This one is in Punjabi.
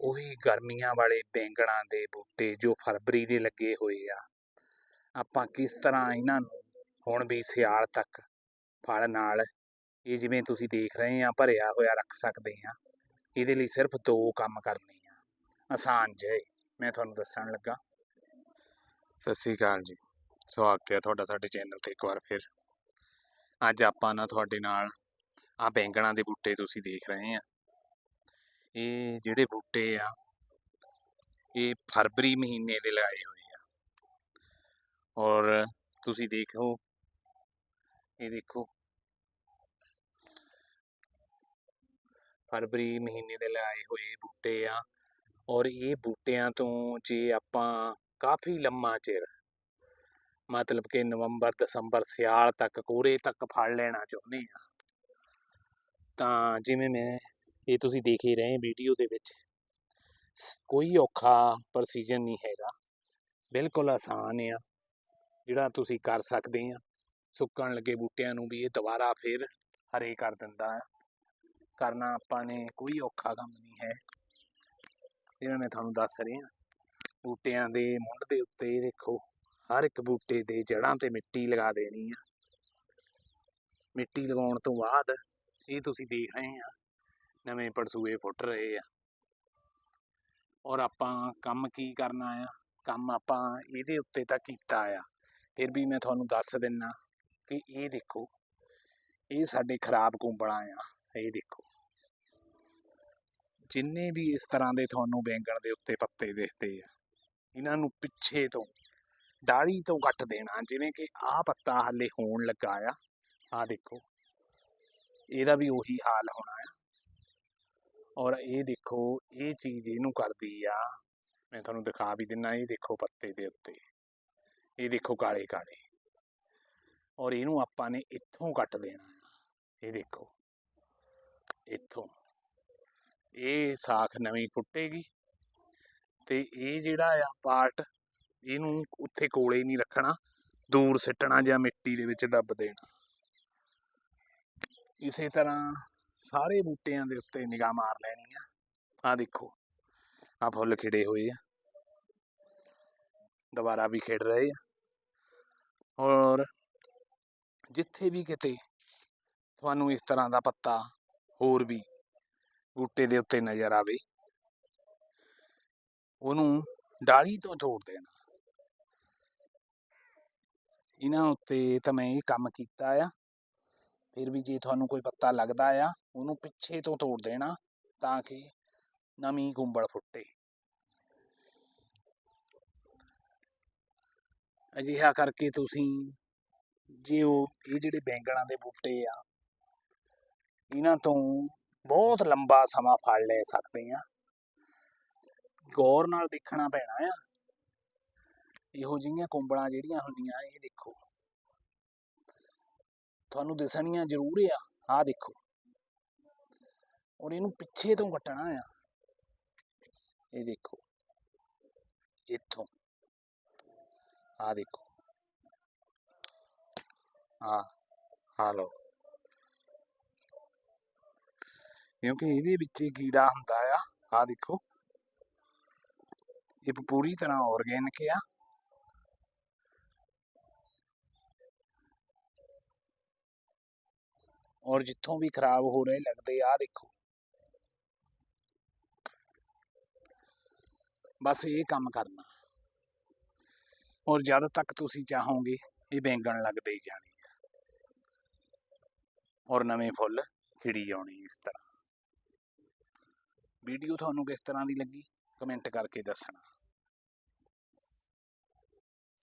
ਉਹੀ ਗਰਮੀਆਂ ਵਾਲੇ ਬੈਂਗਣਾਂ ਦੇ ਬੂਟੇ ਜੋ ਫਰਵਰੀ ਦੇ ਲੱਗੇ ਹੋਏ ਆ। ਆਪਾਂ ਕਿਸ ਤਰ੍ਹਾਂ ਇਹਨਾਂ ਨੂੰ ਹੁਣ ਵੀ ਸਿਆਲ ਤੱਕ ਫਲ ਨਾਲ ਇਹ ਜਿਵੇਂ ਤੁਸੀਂ ਦੇਖ ਰਹੇ ਆ, ਭਰਿਆ ਹੋਇਆ ਰੱਖ ਸਕਦੇ ਆ, ਇਹਦੇ ਲਈ ਸਿਰਫ ਦੋ ਕੰਮ ਕਰਨੇ ਆ। ਆਸਾਨ ਜਿਹੇ, ਮੈਂ ਤੁਹਾਨੂੰ ਦੱਸਣ ਲੱਗਾ। ਸਤਿ ਸ੍ਰੀ ਅਕਾਲ ਜੀ, ਸਵਾਗਤ ਹੈ ਤੁਹਾਡਾ ਸਾਡੇ ਚੈਨਲ ਤੇ ਇੱਕ ਵਾਰ ਫਿਰ। ਅੱਜ ਆਪਾਂ ਨਾ ਤੁਹਾਡੇ ਨਾਲ ਆ ਬੈਂਗਣਾਂ ਦੇ ਬੂਟੇ ਤੁਸੀਂ ਦੇਖ ਰਹੇ ਆ। ਇਹ ਜਿਹੜੇ ਬੂਟੇ ਆ, ਇਹ ਫਰਵਰੀ ਮਹੀਨੇ ਦੇ ਲਗਾਏ ਹੋਏ ਆ। ਔਰ ਤੁਸੀਂ ਦੇਖੋ, ਇਹ ਦੇਖੋ। ਫਰਵਰੀ ਮਹੀਨੇ ਦੇ ਲਗਾਏ ਹੋਏ ਬੂਟੇ ਆ, ਔਰ ਇਹ ਬੂਟਿਆਂ ਤੋਂ ਜੇ ਆਪਾਂ ਕਾਫੀ ਲੰਮਾ ਚਿਰ, ਮਤਲਬ ਕਿ ਨਵੰਬਰ, ਦਸੰਬਰ, ਸਿਆਲ ਤੱਕ, ਕੋਰੇ ਤੱਕ ਫੜ ਲੈਣਾ ਚਾਹੁੰਦੇ ਆ, ਤਾਂ ਜਿਵੇਂ ਮੈਂ ਇਹ ਤੁਸੀਂ ਦੇਖ ਹੀ ਰਹੇ ਵੀਡੀਓ ਦੇ ਵਿੱਚ। ਸ- ਕੋਈ ਔਖਾ ਪ੍ਰੋਸੀਜਰ ਨਹੀਂ ਹੈਗਾ। ਬਿਲਕੁਲ ਆਸਾਨ ਆ। ਜਿਹੜਾ ਤੁਸੀਂ ਕਰ ਸਕਦੇ ਆ। ਸੁੱਕਣ ਲੱਗੇ ਬੂਟਿਆਂ ਨੂੰ ਵੀ ਇਹ ਦੁਬਾਰਾ ਫਿਰ ਹਰੇ ਕਰ ਦਿੰਦਾ ਹੈ ਕਰਨਾ ਆਪਾਂ ਨੇ ਕੋਈ ਔਖਾ ਕੰਮ ਨਹੀਂ ਹੈ। ਜਿਵੇਂ ਮੈਂ ਤੁਹਾਨੂੰ ਦੱਸ ਰਿਹਾ। ਬੂਟਿਆਂ ਦੇ ਮੁੱਢ ਦੇ ਉੱਤੇ ਇਹ ਦੇਖੋ, ਹਰ ਇੱਕ ਬੂਟੇ ਦੇ ਜੜ੍ਹਾਂ ਤੇ ਮਿੱਟੀ ਲਗਾ ਦੇਣੀ ਆ। ਮਿੱਟੀ ਲਗਾਉਣ ਤੋਂ ਬਾਅਦ ਇਹ ਤੁਸੀਂ ਦੇਖ ਰਹੇ ਆ ਨਵੇਂ ਪੜਸੂਏ ਫੁੱਟ ਰਹੇ ਆ। ਔਰ ਆਪਾਂ ਕੰਮ ਕੀ ਕਰਨਾ ਆ? ਕੰਮ ਆਪਾਂ ਇਹਦੇ ਉੱਤੇ ਤਾਂ ਕੀਤਾ ਆ। ਫਿਰ ਵੀ ਮੈਂ ਤੁਹਾਨੂੰ ਦੱਸ ਦਿੰਨਾ ਕਿ ਇਹ ਦੇਖੋ, ਇਹ ਸਾਡੇ ਖਰਾਬ ਕੁੰਬਲਾਂ ਆ, ਇਹ ਦੇਖੋ। ਜਿੰਨੇ ਵੀ ਇਸ ਤਰ੍ਹਾਂ ਦੇ ਤੁਹਾਨੂੰ ਬੈਂਗਣ ਦੇ ਉੱਤੇ ਪੱਤੇ ਦਿਖਦੇ ਆ, ਇਹਨਾਂ ਨੂੰ ਪਿੱਛੇ ਤੋਂ ਡਾੜੀ ਤੋਂ ਕੱਟ ਦੇਣਾ, ਜਿਵੇਂ ਕਿ ਆਹ ਪੱਤਾ ਹੱਲੇ ਹੋਣ ਲੱਗਾ ਆ। ਆਹ ਦੇਖੋ, ਇਹਦਾ ਵੀ ਉਹੀ ਹਾਲ ਹੋਣਾ ਆ। ਔਰ ਇਹ ਦੇਖੋ, ਇਹ ਚੀਜ਼ ਇਹਨੂੰ ਕਰਦੀ ਆ। ਮੈਂ ਤੁਹਾਨੂੰ ਦਿਖਾ ਵੀ ਦਿੰਨਾ, ਇਹ ਦੇਖੋ ਪੱਤੇ ਦੇ ਉੱਤੇ। ਇਹ ਦੇਖੋ ਕਾਲੇ ਕਾਲੇ। ਔਰ ਇਹਨੂੰ ਆਪਾਂ ਨੇ ਇੱਥੋਂ ਕੱਟ ਦੇਣਾ ਆ। ਇਹ ਦੇਖੋ। ਇੱਥੋਂ। ਇਹ ਸਾਖ ਨਵੀਂ ਫੁੱਟੇਗੀ ਤੇ ਇਹ ਜਿਹੜਾ ਆ ਪਾਰਟ, ਇਹਨੂੰ ਉੱਥੇ ਕੋਲੇ ਨਹੀਂ ਰੱਖਣਾ। ਦੂਰ ਸਿੱਟਣਾ ਜਾਂ ਮਿੱਟੀ ਦੇ ਵਿੱਚ ਦੱਬ ਦੇਣਾ। ਇਸੇ ਤਰ੍ਹਾਂ ਸਾਰੇ ਬੂਟਿਆਂ ਦੇ ਉੱਤੇ ਨਿਗਾਹ ਮਾਰ ਲੈਣੀ ਆ। ਆ ਦੇਖੋ ਆ ਫੁੱਲ ਖਿੜੇ ਹੋਏ ਆ। ਦੁਬਾਰਾ ਵੀ ਖਿੜ ਰਹੇ ਆ। ਔਰ ਜਿੱਥੇ ਵੀ ਕਿਤੇ ਤੁਹਾਨੂੰ ਇਸ ਤਰ੍ਹਾਂ ਦਾ ਪੱਤਾ ਹੋਰ ਵੀ ਬੂਟੇ ਦੇ ਉੱਤੇ ਨਜ਼ਰ ਆਵੇ, ਉਹਨੂੰ ਡਾਲੀ ਤੋਂ ਤੋੜ ਦੇਣਾ। ਇਹਨਾਂ ਉੱਤੇ ਤਾਂ ਮੈਂ ਇਹ ਕੰਮ ਕੀਤਾ ਆ। ਫਿਰ ਵੀ ਜੇ ਤੁਹਾਨੂੰ ਕੋਈ ਪੱਤਾ ਲੱਗਦਾ ਆ, ਉਹਨੂੰ ਪਿੱਛੇ ਤੋਂ ਤੋੜ ਦੇਣਾ ਤਾਂ ਕਿ ਨਵੀਂ ਗੁੰਬਲ ਫੁੱਟੇ। ਅਜਿਹਾ ਕਰਕੇ ਤੁਸੀਂ ਜੇ ਉਹ, ਇਹ ਜਿਹੜੇ ਬੈਂਗਣਾਂ ਦੇ ਬੂਟੇ ਆ, ਇਹਨਾਂ ਤੋਂ ਬਹੁਤ ਲੰਬਾ ਸਮਾਂ ਫੜ ਲੈ ਸਕਦੇ ਆ। ਗੌਰ ਨਾਲ ਦੇਖਣਾ ਪੈਣਾ ਆ। ਇਹੋ ਜਿਹੀਆਂ ਕੁੰਬਲਾਂ ਜਿਹੜੀਆਂ ਹੁੰਦੀਆਂ, ਇਹ ਦੇਖੋ। ਤੁਹਾਨੂੰ ਦਿਸਣੀਆਂ ਜ਼ਰੂਰ ਆ। ਆਹ ਦੇਖੋ। ਔਰ ਇਹਨੂੰ ਪਿੱਛੇ ਤੋਂ ਕੱਟਣਾ ਆ। ਇਹ ਦੇਖੋ। ਇੱਥੋਂ। ਆਹ ਦੇਖੋ। ਆ ਆ ਲਓ। ਕਿਉਂਕਿ ਇਹਦੇ ਵਿੱਚ ਕੀੜਾ ਹੁੰਦਾ ਆ। ਆ ਦੇਖੋ। ਇਹ ਪੂਰੀ ਤਰ੍ਹਾਂ ਆਰਗੈਨਿਕ ਆ। ਔਰ ਜਿੱਥੋਂ ਵੀ ਖਰਾਬ ਹੋ ਰਹੇ ਲੱਗਦੇ ਆ ਦੇਖੋ। ਬਸ ਇਹ ਕੰਮ ਕਰਨਾ। ਔਰ ਜਦ ਤੱਕ ਤੁਸੀਂ ਚਾਹੋਗੇ, ਇਹ ਬੈਂਗਣ ਲੱਗਦੇ ਹੀ ਜਾਣੇ ਔਰ ਨਵੇਂ ਫੁੱਲ ਖਿੜੀ ਆਉਣੇ ਇਸ ਤਰ੍ਹਾਂ। ਵੀਡੀਓ ਤੁਹਾਨੂੰ ਕਿਸ ਤਰ੍ਹਾਂ ਦੀ ਲੱਗੀ? ਕਮੈਂਟ ਕਰਕੇ ਦੱਸਣਾ।